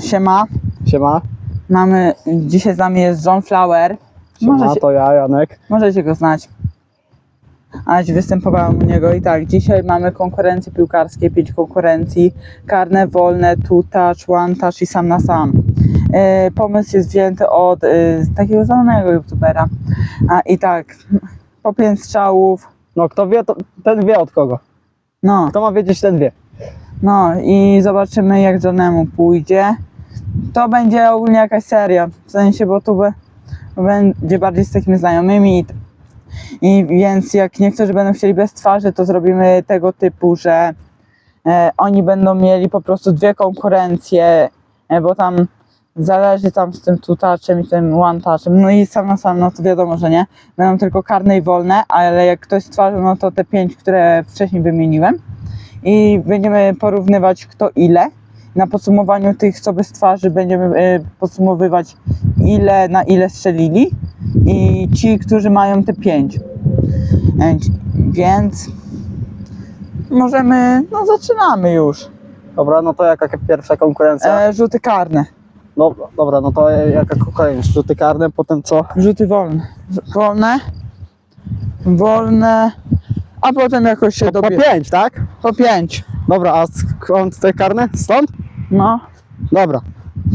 Siema. Siema. Mamy, dzisiaj z nami jest John Flower. Siema, Możecie, to ja, Janek. możecie go znać. A dziś występowałem u niego i tak, dzisiaj mamy konkurencje piłkarskie, pięć konkurencji, karne, wolne, two touch, one touch i sam na sam. E, pomysł jest wzięty od e, takiego znanego youtubera. A i tak, po pięć strzałów, No kto wie, to, ten wie od kogo. no, Kto ma wiedzieć, ten wie. No i zobaczymy jak Johnemu pójdzie. To będzie ogólnie jakaś seria, w sensie, bo tu będzie bardziej z takimi znajomymi i, więc jak niektórzy będą chcieli bez twarzy, to zrobimy tego typu, że e, oni będą mieli po prostu dwie konkurencje, e, bo tam zależy tam z tym two touchem i tym one touchem, no i sam na sam, no to wiadomo, że nie, będą tylko karne i wolne, ale jak ktoś z twarzą, no to te pięć, które wcześniej wymieniłem i będziemy porównywać kto ile. Na podsumowaniu tych, co bez twarzy, będziemy e, podsumowywać ile na ile strzelili i ci, którzy mają te pięć. E, Więc możemy, no zaczynamy już. Dobra, no to jaka pierwsza konkurencja? E, rzuty karne, No dobra, no to jaka konkurencja? Rzuty karne, potem co? rzuty wolne. Wolne, wolne, a potem jakoś się Po, dobie. pięć, tak? Po pięć. Dobra, a skąd te karne? Stąd? No. Dobra.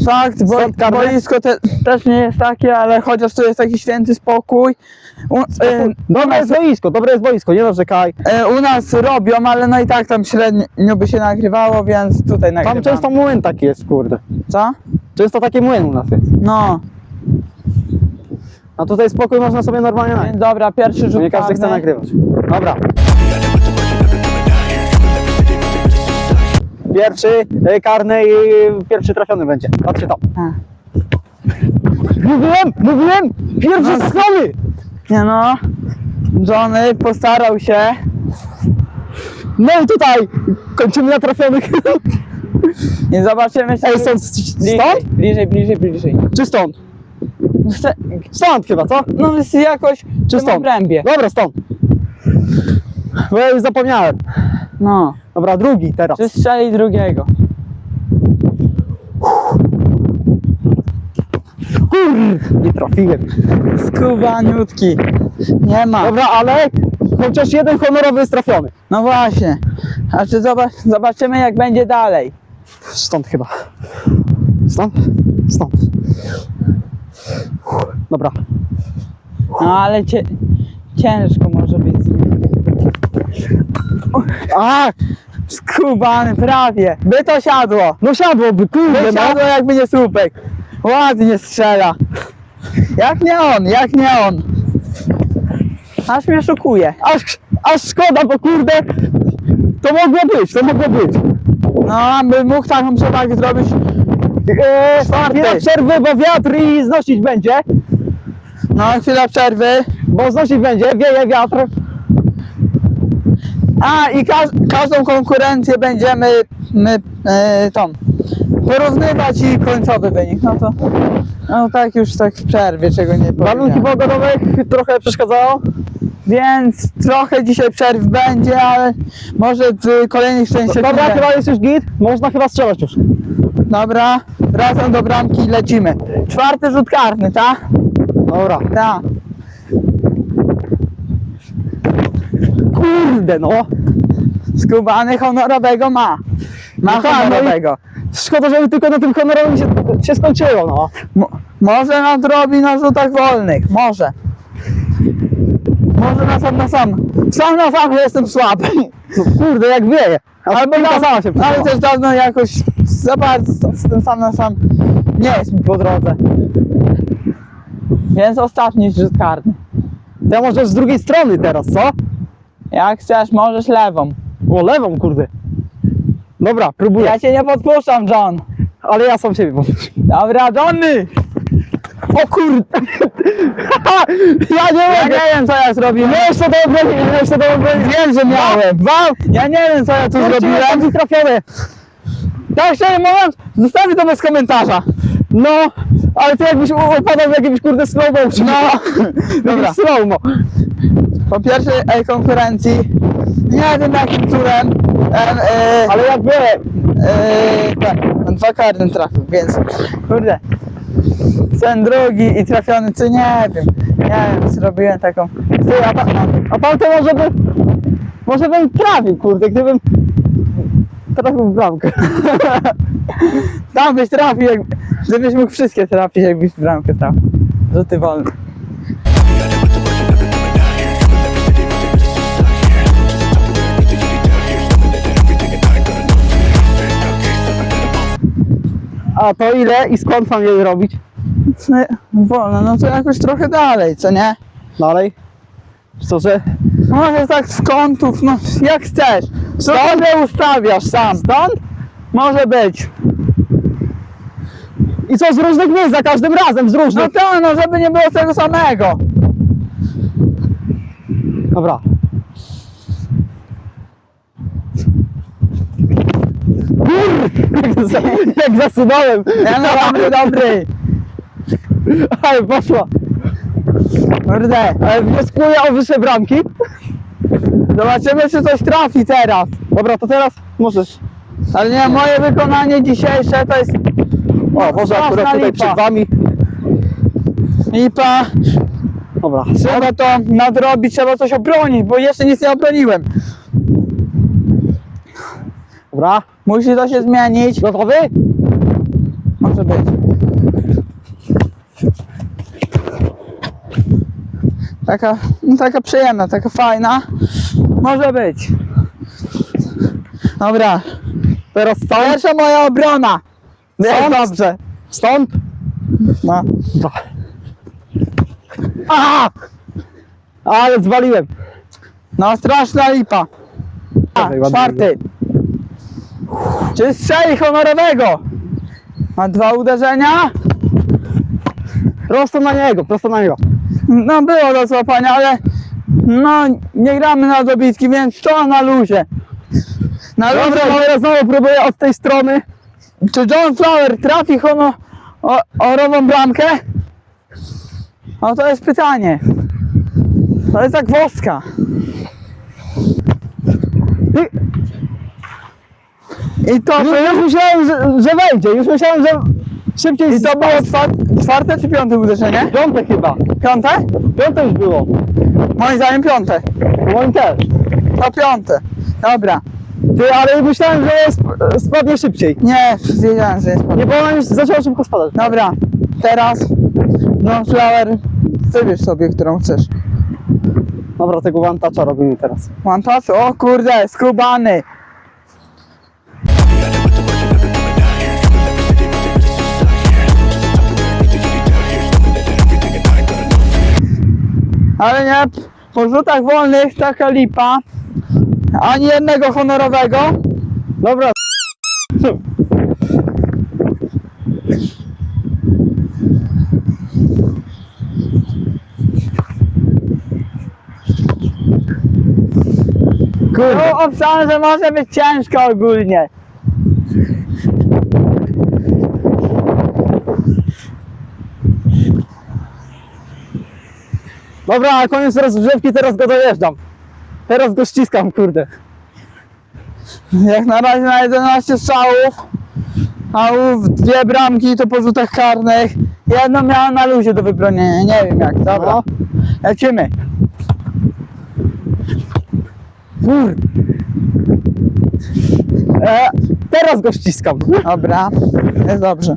Fakt, bo, Stąd karne? boisko te, też nie jest takie, ale chociaż tu jest taki święty spokój. U, u, Dobre jest boisko, dobre jest boisko, nie narzekaj. e, u nas robią, ale no i tak tam średnio by się nagrywało, więc tutaj Tam nagrywamy. często młyn taki jest, kurde. Co? Często taki młyn u nas jest. No, A tutaj spokój można sobie normalnie nagrać. dobra, pierwszy rzut nie każdy chce karny. nagrywać. Dobra. Pierwszy e, karny i pierwszy trafiony będzie. Patrzcie to. A. Mówiłem, mówiłem! Pierwszy No. strony! Nie no, Johnny postarał się. No i tutaj kończymy na trafionych. I zobaczymy się. Ej, stąd, stąd? bliżej, bliżej, bliżej. Czy stąd? Chcę, Stąd chyba, co? no jest jakoś Czy w tym stąd? obrębie. Dobra, stąd. Bo ja już zapomniałem. No, Dobra, drugi teraz. czy strzeli drugiego. Kur... Nie trafiłem. Skubaniutki. Nie ma. Dobra, ale chociaż jeden honorowy jest trafiony. No właśnie. A czy zobacz, zobaczymy jak będzie dalej. Stąd chyba. Stąd? Stąd. Dobra. No ale cie, ciężko może być. A, Skubany, prawie. By to siadło. no siadłoby, By kurde, no. siadło jakby nie słupek. Ładnie strzela. Jak nie on, jak nie on. Aż mnie szokuje. Aż, aż szkoda, bo kurde, to mogło być, to mogło być. No, by mógł taką przewagę zrobić. Eee, chwila przerwy, bo wiatr i znosić będzie, No, chwila przerwy. bo znosić będzie, wieje wiatr. A i każ, każdą konkurencję będziemy my, e, tą porównywać i końcowy wynik. No to no tak już tak w przerwie, czego nie Warunki powiedziałem. pogodowe trochę przeszkadzają. Więc trochę dzisiaj przerw będzie, ale może w kolejnych częściach. Dobra, nie chyba jest już git, można chyba strzelać już. Dobra, wracam do bramki lecimy. Czwarty rzut karny, tak? Dobra. Tak. Kurde, no. Skubany honorowego ma. Ma No tak, no honorowego. Szkoda, żeby tylko na tym honorowym się, się skończyło, no. Mo- może nadrobi na rzutach wolnych, może. Może na sam na sam. Sam na sam jestem słaby. no kurde, jak wieje. Albo dawno, sama się ale też dawno jakoś za bardzo z tym sam na sam nie jest mi po drodze. Więc ostatni rzut karny. Ja może z drugiej strony teraz, co? Jak chcesz, możesz lewą. O, lewą, kurde. Dobra, próbuję. Ja cię nie podpuszczam, John. Ale ja sam siebie powiem. Dobra, Johnny! O kurde! ja nie Ja nie wiem, co ja zrobiłem. Miałeś to do obrony, miałeś to do obrony. Wiem, że miałem. Wam! Ja nie wiem, co ja tu Zrobiłem zrobiłem. trafione. Tak szczerze mówiąc, zostawię to bez komentarza. No, ale to jakbyś u- upadał w jakimś kurde slow motion. No, dobra. slow mo. Po pierwszej e, konkurencji, nie wiem jakim cudem, em, e, Ale jak wie, e, tak, dwa karne trafił, więc kurde. Ten drugi i trafiony, czy nie wiem. Nie wiem, zrobiłem taką. Ty, a, ta, a tamte może by... Może bym trafił, kurde, gdybym trafił w bramkę. Tam byś trafił, jak, gdybyś mógł wszystkie trafić, jakbyś w bramkę trafił. Rzuty wolne. A to ile i skąd mam je robić? No, wolno, no to jakoś trochę dalej, co nie? Dalej? Co, że... Może tak z kątów, no jak chcesz. Stąd ustawiasz sam. Stąd? Może być. I co, z różnych miejsc, za każdym razem, z No różnych... to, no żeby nie było tego samego. Dobra. Jak, za, jak zasunąłem! Ja no dobry, dobry. Ale poszła! Kurde, Ale wnioskuję o wyższe bramki. zobaczymy czy coś trafi teraz. Dobra, to teraz możesz. Ale nie, moje wykonanie dzisiejsze to jest O, może akurat tutaj lipa. przed wami. lipa. Dobra. Trzeba to nadrobić, trzeba coś obronić, bo jeszcze nic nie obroniłem. Dobra. Musi to się zmienić. Gotowy? Może być. Taka, no taka przyjemna, taka fajna. Może być. Dobra. Teraz stąd. Pierwsza moja obrona. Jest Stąd? dobrze. Stąd. No. Dobra. Aha! Ale zwaliłem. no, straszna lipa. A, czwarty. Czy strzeli honorowego? Ma dwa uderzenia? Prosto na niego, prosto na niego. No było do złapania, ale no nie gramy na dobitki, więc to na luzie. Na luzie, Dobra, teraz znowu próbuję od tej strony. czy John Flower trafi hono, o, orową bramkę? No to jest pytanie. To jest jak woska. I to, już, już myślałem, że, że wejdzie. Już myślałem, że szybciej i to było czwar, czwarte czy piąte uderzenie? Piąte chyba. Piąte? Piąte już było. Moim zdaniem piąte. Moim też. To piąte. Dobra. Ty, ale myślałem, że sp- spadnie szybciej. Nie, wiedziałem, że jest Nie, bo ona już zaczęła szybko spadać. Dobra, teraz Flower, wybierz sobie, którą chcesz. Dobra, tego one toucha robimy teraz. One touch? O kurde, skubany. Ale nie, po rzutach wolnych taka lipa. Ani jednego honorowego. Dobra. Kurde. No, obstałem, że może być ciężko ogólnie. Dobra, koniec rozgrzewki, teraz go dojeżdżam. Teraz go ściskam, kurde. Jak na razie na 11 strzałów, a ów dwie bramki to po rzutach karnych. Jedno miałem na luzie do wybronienia, nie wiem jak. Dobra, No. lecimy. Kurde. E, teraz go ściskam. Dobra, jest dobrze.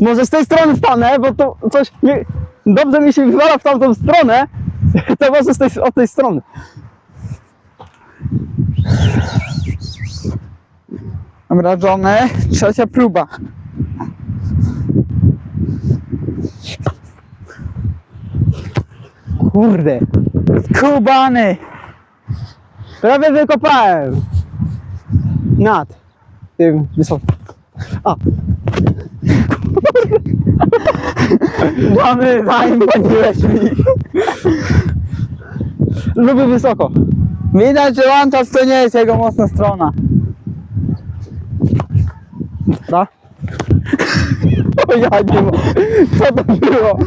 Może z tej strony stanę, bo to coś nie, dobrze mi się wywala w tamtą stronę. To może z tej, od tej strony. Dobra, Johnny, trzecia próba. Kurde. Kubany. Prawie wykopałem. Nad. Tym wysokim. A, Johnny, zaimponiłeś mi. lubię wysoko. Widać, że Wantas to nie jest jego mocna strona. Dobra. O ja nie ma. Co to było?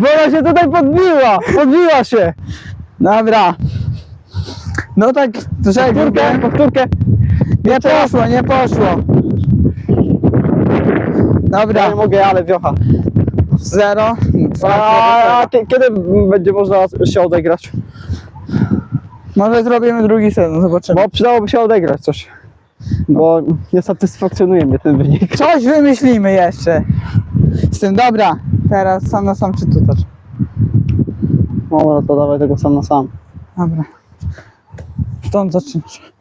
Bo ona się tutaj podbiła. Podbiła się. Dobra. No tak, Powtórkę, rzekłbym, powtórkę. Nie poszło, nie poszło. Ja Dobra, nie mogę, ale wiocha. Zero. Dwa, A, a kiedy będzie można się odegrać? Może zrobimy drugi sezon, zobaczymy. Bo przydałoby się odegrać coś. Bo nie satysfakcjonuje mnie ten wynik. Coś wymyślimy jeszcze. Z tym, dobra. Teraz sam na sam czy tutacz? Dobra, to dawaj tego sam na sam. Dobra. Stąd zaczynasz.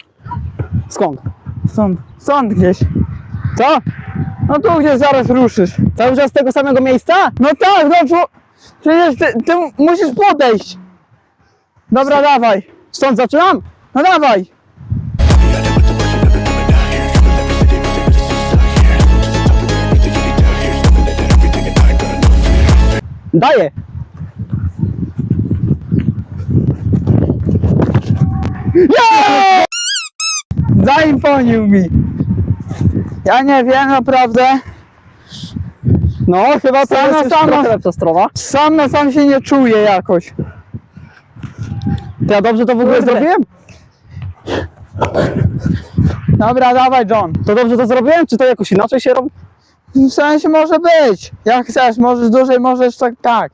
Skąd? Stąd. Stąd gdzieś. Co? No tu gdzieś zaraz ruszysz. Cały czas z tego samego miejsca? No tak, no czło... Przecież ty, ty musisz podejść. Dobra, dawaj. Stąd zaczynam? No dawaj. Daję. Zaimponił mi. Ja nie wiem, naprawdę. No, chyba to Sama, jest sama. trochę lepsza strona. Sam na sam się nie czuję jakoś. To ja dobrze to w ogóle Kurde. zrobiłem? Dobra, dawaj John. To dobrze to zrobiłem? Czy to jakoś inaczej się robi? W sensie może być. Jak chcesz, możesz dłużej, możesz tak, tak.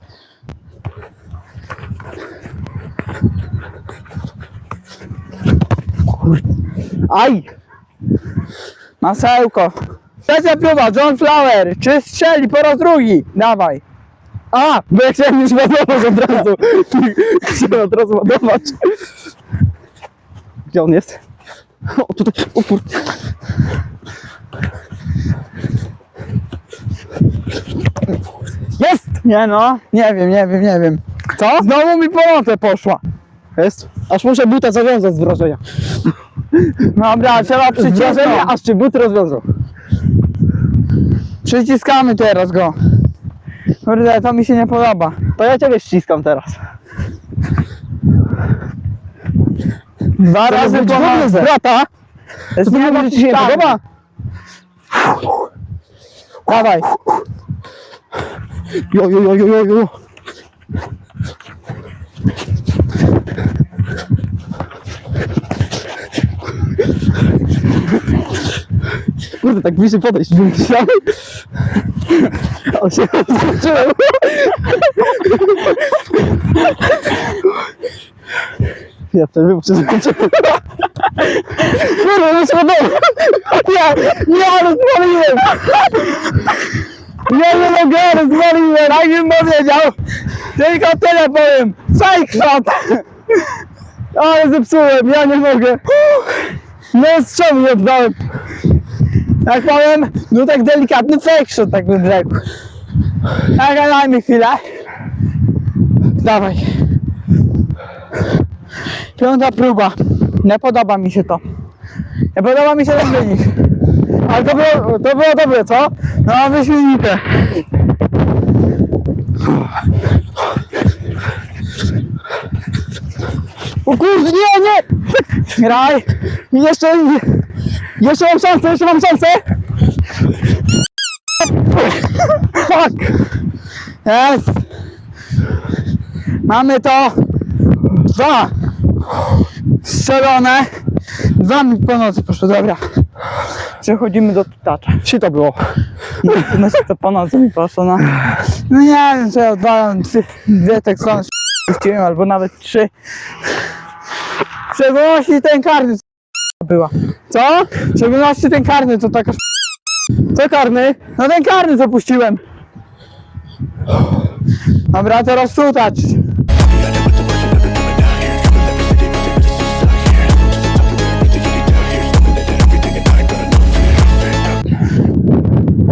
Aj! Masełko. Trzecia próba, John Flower. Czy strzeli po raz drugi? Dawaj. A! Bo ja chciałem już ładować od razu. Chciałem od razu ładować. Gdzie on jest? O, tutaj. O kurde. Jest! Nie no, nie wiem, nie wiem, nie wiem. Co? Znowu mi po poszła. Jest. Aż muszę buta zawiązać z wrażenia. Dobra, trzeba przycisnąć. aż ci but rozwiązał. Przyciskamy teraz go. Kurde, to mi się nie podoba. To ja ciebie ściskam teraz. Dwa razy po brata. Jest To chyba ci się nie podoba? Dawaj. Jo, jo, jo, jo, jo. Kurde, tak bliżej podejść bym chciał. O, się zaskoczyłem. Ja ten wybuch się zakończył. Kurde, no się udało. Nie, nie, ale zwaliłem. Nie, mogę, rozwaliłem, jak bym powiedział. Tylko tyle powiem. Fake. Ale zepsułem, ja nie mogę. No strzał oddałem. Jak powiem, no tak delikatny fake tak bym rzekł. Tak, daj mi chwilę. Dawaj. Piąta próba. Nie podoba mi się to. Nie podoba mi się ten wynik. Ale to było, to było dobre, co? No, wyśmienite. O kurde, nie, nie! Graj. Jeszcze, jeszcze mam szansę, jeszcze mam szansę! Fuck. Jest. Mamy to. Dwa. Strzelone. Dwa mi po nocy poszło, dobra. Przechodzimy do tutacza. Ci to było. No to po nocy mi poszło, no. No nie wiem, co ja dwa, dwie, tak puściłem, albo nawet trzy. W ten karny co była. Co? W ten karny to taka Co karny? No ten karny co puściłem. Dobra, teraz tutacz.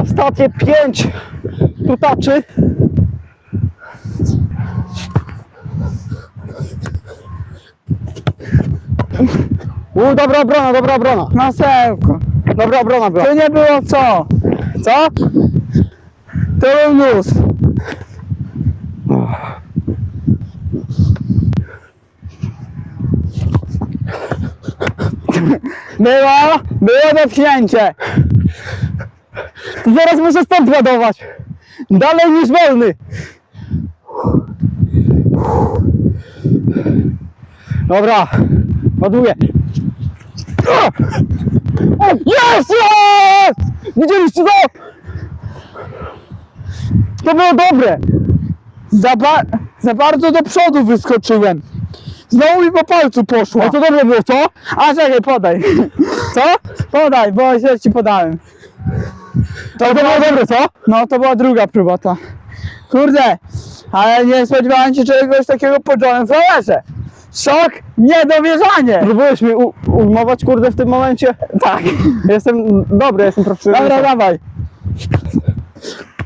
Ostatnie pięć tutaczy. U, dobra obrona, dobra obrona. Masełko. Dobra obrona była. To nie było co? Co? To był luz. Było, było dotknięcie. To zaraz muszę stąd ładować. Dalej niż wolny. Dobra, ładuję. Jest! Jest! Widzieliście to? To było dobre. Za, ba- za bardzo do przodu wyskoczyłem. Znowu mi po palcu poszło. A to dobre było, co? A czekaj, podaj. Co? Podaj, bo źle ci podałem. To, to było dobre, co? No to była druga próba to. Kurde, ale nie spodziewałem się czegoś takiego po Johnem Flowerze. Szok, niedowierzanie. Próbujesz mi u- ujmować, kurde, w tym momencie? Tak. Jestem dobry, jestem profesjonalny. Dobra, dawaj.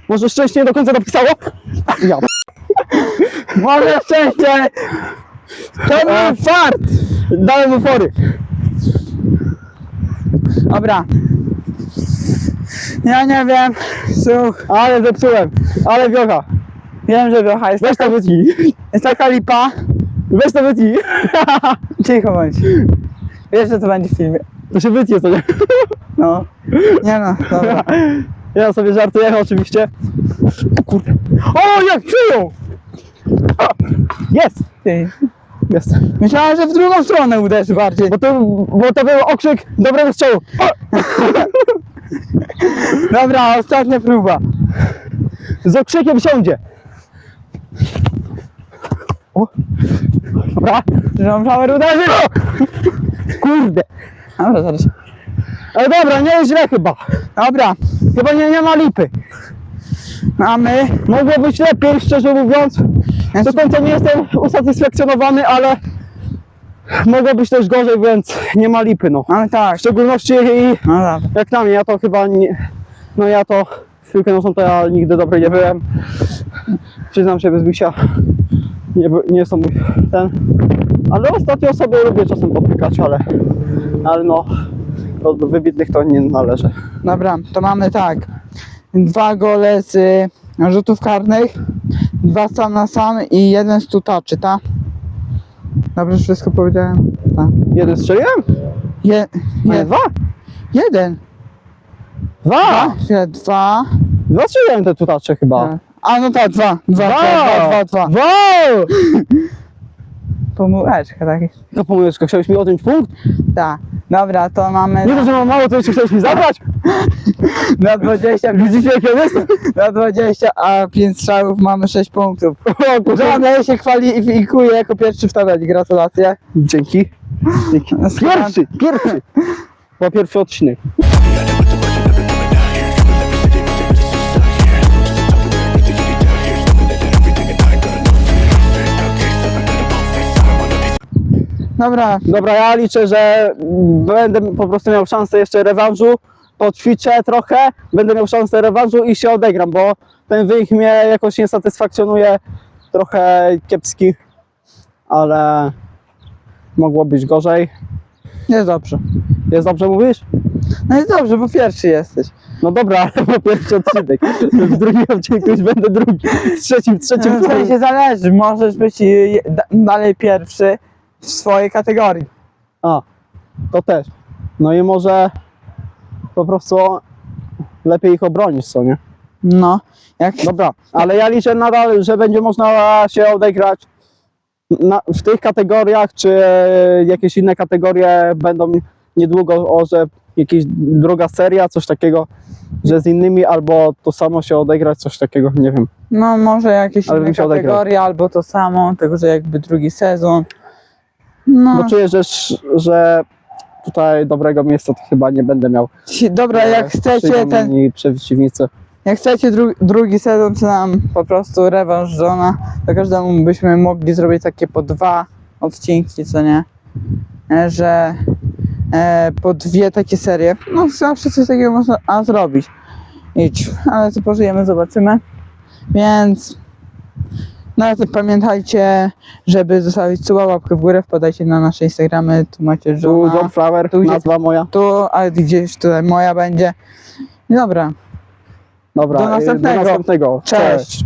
Może szczęście nie do końca dopisało? Ja. Może szczęście. To A. był fart. Dałem mu fory. Dobra. Ja nie wiem. Słuch, Ale zepsułem. Ale wiocha. wiem, że wiocha jest Weź taka, to wytnij. jest taka lipa. Weź to wytnij. Cicho bądź. Wiesz, że to będzie w filmie. To się wytnie, co nie? No. Nie no, dobra. Ja sobie żartuję oczywiście. O kurde. O, jak przyjął! O, Jest! Ty. Jest. Myślałem, że w drugą stronę uderzy bardziej. Bo to, bo to był okrzyk dobrego strzału. O! Dobra, ostatnia próba. Z okrzykiem siądzie. O. Dobra. Że Flower uderzy. Kurde. Dobra, zaraz. Ale dobra, nie jest źle chyba. Dobra, Chyba nie, nie ma lipy. mamy. Mogło być lepiej, szczerze mówiąc. Do końca nie jestem usatysfakcjonowany, ale mogło być też gorzej, więc nie ma lipy, no. Mamy tak. W szczególności i No dobra. jak na mnie, ja to chyba nie, no ja to w piłkę to ja nigdy dobry nie byłem. Przyznam się bez bicia, nie, nie to mój ten, ale ostatnio sobie lubię czasem podpykać, ale, ale no, do, wybitnych to nie należy. Dobra, to mamy tak. Dwa gole z y, rzutów karnych, dwa sam na sam i jeden z tutaczy, tak? Dobrze wszystko powiedziałem? Tak. Jeden strzeliłem? Je, je, dwa? jeden. Dwa! Dwa. Dwa. Dwa strzeliłem te tutacze chyba. A no tak, dwa. Dwa, dwa, dwa, dwa. dwa. Wow! Pomółeczka tak. No pomyłeczka, chciałeś mi odjąć punkt? Tak. Dobra, to mamy Nie to, że mam mało, to jeszcze chciałeś mi zabrać? na 20, Widzicie jak ja jestem? na 20, a 5 strzałów mamy 6 punktów. O, kurczę. Żadnej się kwalifikuje jako pierwszy w tabeli. Gratulacje. Dzięki. Dzięki. Pierwszy, pierwszy. Bo pierwszy odcinek. Dobra, Dobra, ja liczę, że będę po prostu miał szansę jeszcze rewanżu, poćwiczę trochę, będę miał szansę rewanżu i się odegram, bo ten wynik mnie jakoś nie satysfakcjonuje, trochę kiepski, ale mogło być gorzej. jest dobrze. Jest dobrze mówisz? No jest dobrze, bo pierwszy jesteś. No dobra, ale po pierwszy odcinek. W drugim odcinku już będę drugi, w trzecim, w trzecim. W sensie zależy, możesz być da- dalej pierwszy w swojej kategorii. A, to też. No i może po prostu lepiej ich obronić, co nie? No, jak Dobra, ale ja liczę nadal, że będzie można się odegrać na, w tych kategoriach, czy jakieś inne kategorie będą niedługo, o, że jakaś druga seria, coś takiego, że z innymi, albo to samo się odegrać, coś takiego, nie wiem. no może jakieś Ale inne odegrał. kategorie, albo to samo, tylko że jakby drugi sezon. No, Bo czuję, że, że tutaj dobrego miejsca to chyba nie będę miał. dobra, jak chcecie Przyjdą ten, przeciwnicy. jak chcecie dru, drugi sezon, czy nam po prostu rewanż to każdemu byśmy mogli zrobić takie po dwa odcinki, co nie? E, Że e, po dwie takie serie. No zawsze coś takiego można a, zrobić. Idź, ale co pożyjemy, zobaczymy. Więc no ale to pamiętajcie, żeby zostawić suba, łapkę w górę, wpadajcie na nasze Instagramy, tu macie Tu żona, John Flower, tu gdzie- nazwa moja. tu, a gdzieś tutaj moja będzie. Dobra, Dobra, Do y, następnego. Do następnego. cześć.